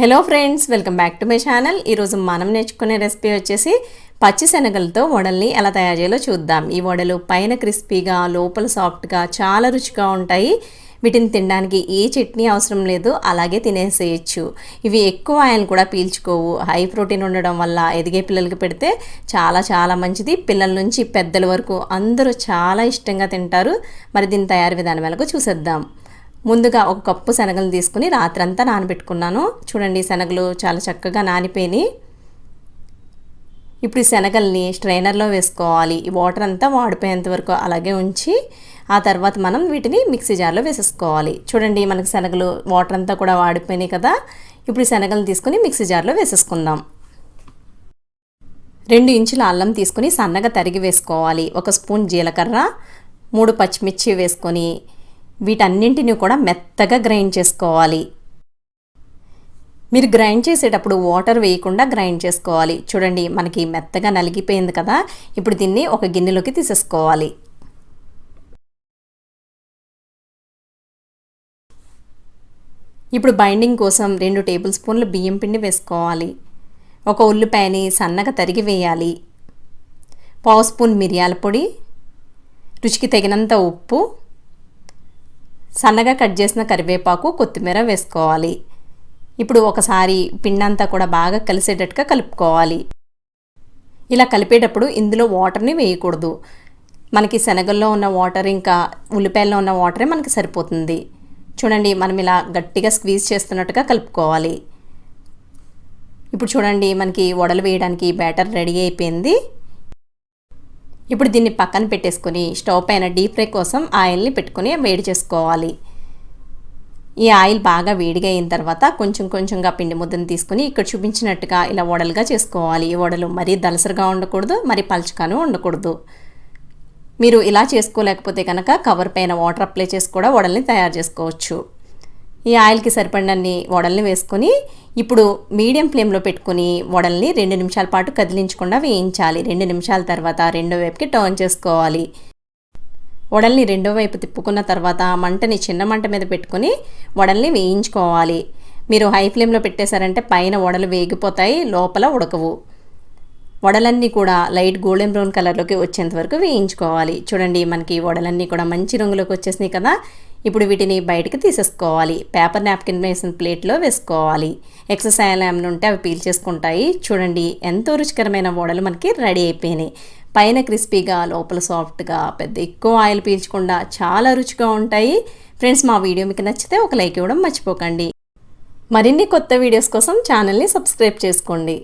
Hello friends welcome back to my channel ఈరోజు మనం నేర్చుకునే రెసిపీ వచ్చేసి పచ్చి శనగలతో వడల్ని ఎలా తయారు చేయాలో చూద్దాం. ఈ వడలు పైన క్రిస్పీగా లోపల సాఫ్ట్గా చాలా రుచిగా ఉంటాయి. వీటిని తినడానికి ఏ చట్నీ అవసరం లేదు అలాగే తినేసేయచ్చు. ఇవి ఎక్కువ ఆయిల్ కూడా పీల్చుకోవు. హై ప్రోటీన్ ఉండడం వల్ల ఎదిగే పిల్లలకి పెడితే చాలా చాలా మంచిది. పిల్లల నుంచి పెద్దల వరకు అందరూ చాలా ఇష్టంగా తింటారు. మరి దీని తయారు విధానం ఎలాగో చూసేద్దాం. ముందుగా ఒక కప్పు శనగలు తీసుకుని రాత్రంతా నానబెట్టుకున్నాను. చూడండి శనగలు చాలా చక్కగా నానిపోయినాయి. ఇప్పుడు ఈ శనగల్ని స్ట్రైనర్లో వేసుకోవాలి. ఈ వాటర్ అంతా వాడిపోయేంత వరకు అలాగే ఉంచి ఆ తర్వాత మనం వీటిని మిక్సీ జార్లో వేసేసుకోవాలి. చూడండి మనకి శనగలు వాటర్ అంతా కూడా వాడిపోయినాయి కదా. ఇప్పుడు ఈ శనగలు తీసుకుని మిక్సీ జార్లో వేసేసుకుందాం. రెండు ఇంచుల అల్లం తీసుకుని సన్నగా తరిగి వేసుకోవాలి. ఒక స్పూన్ జీలకర్ర మూడు పచ్చిమిర్చి వేసుకొని వీటన్నింటిని కూడా మెత్తగా గ్రైండ్ చేసుకోవాలి. మీరు గ్రైండ్ చేసేటప్పుడు వాటర్ వేయకుండా గ్రైండ్ చేసుకోవాలి. చూడండి మనకి మెత్తగా నలిగిపోయింది కదా. ఇప్పుడు దీన్ని ఒక గిన్నెలోకి తీసేసుకోవాలి. ఇప్పుడు బైండింగ్ కోసం రెండు టేబుల్ స్పూన్లు బియ్యం పిండి వేసుకోవాలి. ఒక ఉల్లిపాయని సన్నగా తరిగి వేయాలి. పావు స్పూన్ మిరియాల పొడి రుచికి తగినంత ఉప్పు సన్నగా కట్ చేసిన కరివేపాకు కొత్తిమీర వేసుకోవాలి. ఇప్పుడు ఒకసారి పిండంతా కూడా బాగా కలిసేటట్టుగా కలుపుకోవాలి. ఇలా కలిపేటప్పుడు ఇందులో వాటర్ని వేయకూడదు. మనకి శనగల్లో ఉన్న వాటర్ ఇంకా ఉల్లిపాయల్లో ఉన్న వాటరే మనకి సరిపోతుంది. చూడండి మనం ఇలా గట్టిగా స్క్వీజ్ చేస్తున్నట్టుగా కలుపుకోవాలి. ఇప్పుడు చూడండి మనకి వడలు వేయడానికి బ్యాటర్ రెడీ అయిపోయింది. ఇప్పుడు దీన్ని పక్కన పెట్టేసుకొని స్టవ్ పైన డీప్ ఫ్రై కోసం ఆయిల్ని పెట్టుకొని వేడి చేసుకోవాలి. ఈ ఆయిల్ బాగా వేడిగా అయిన తర్వాత కొంచెం కొంచెంగా పిండి ముద్దను తీసుకుని ఇక్కడ చూపించినట్టుగా ఇలా వడలుగా చేసుకోవాలి. ఈ వడలు మరీ దలసరిగా ఉండకూడదు మరి పలచగాను ఉండకూడదు. మీరు ఇలా చేసుకోలేకపోతే కనుక కవర్ పైన వాటర్ అప్లై చేసి కూడా వడల్ని తయారు చేసుకోవచ్చు. ఈ ఆయిల్కి సరిపడినన్ని వడల్ని వేసుకొని ఇప్పుడు మీడియం ఫ్లేమ్లో పెట్టుకుని వడల్ని రెండు నిమిషాల పాటు కదిలించకుండా వేయించాలి. రెండు నిమిషాల తర్వాత రెండో వైపుకి టర్న్ చేసుకోవాలి. వడల్ని రెండో వైపు తిప్పుకున్న తర్వాత మంటని చిన్న మంట మీద పెట్టుకుని వడల్ని వేయించుకోవాలి. మీరు హై ఫ్లేమ్లో పెట్టేశారంటే పైన వడలు వేగిపోతాయి లోపల ఉడకవు. వడలన్నీ కూడా లైట్ గోల్డెన్ బ్రౌన్ కలర్లోకి వచ్చేంత వరకు వేయించుకోవాలి. చూడండి మనకి వడలన్నీ కూడా మంచి రంగులోకి వచ్చేసినాయి కదా. ఇప్పుడు వీటిని బయటకు తీసేసుకోవాలి. పేపర్ నాప్కిన్ వేసిన ప్లేట్లో వేసుకోవాలి. ఎక్సర్సైజ్ ఆయిల్ ఉంటే అవి పీల్ చేసుకుంటాయి. చూడండి ఎంతో రుచికరమైన వడలు మనకి రెడీ అయిపోయినాయి. పైన క్రిస్పీగా లోపల సాఫ్ట్గా పెద్ద ఎక్కువ ఆయిల్ పీల్చకుండా చాలా రుచిగా ఉంటాయి. ఫ్రెండ్స్ మా వీడియో మీకు నచ్చితే ఒక లైక్ ఇవ్వడం మర్చిపోకండి. మరిన్ని కొత్త వీడియోస్ కోసం ఛానల్ని సబ్స్క్రైబ్ చేసుకోండి.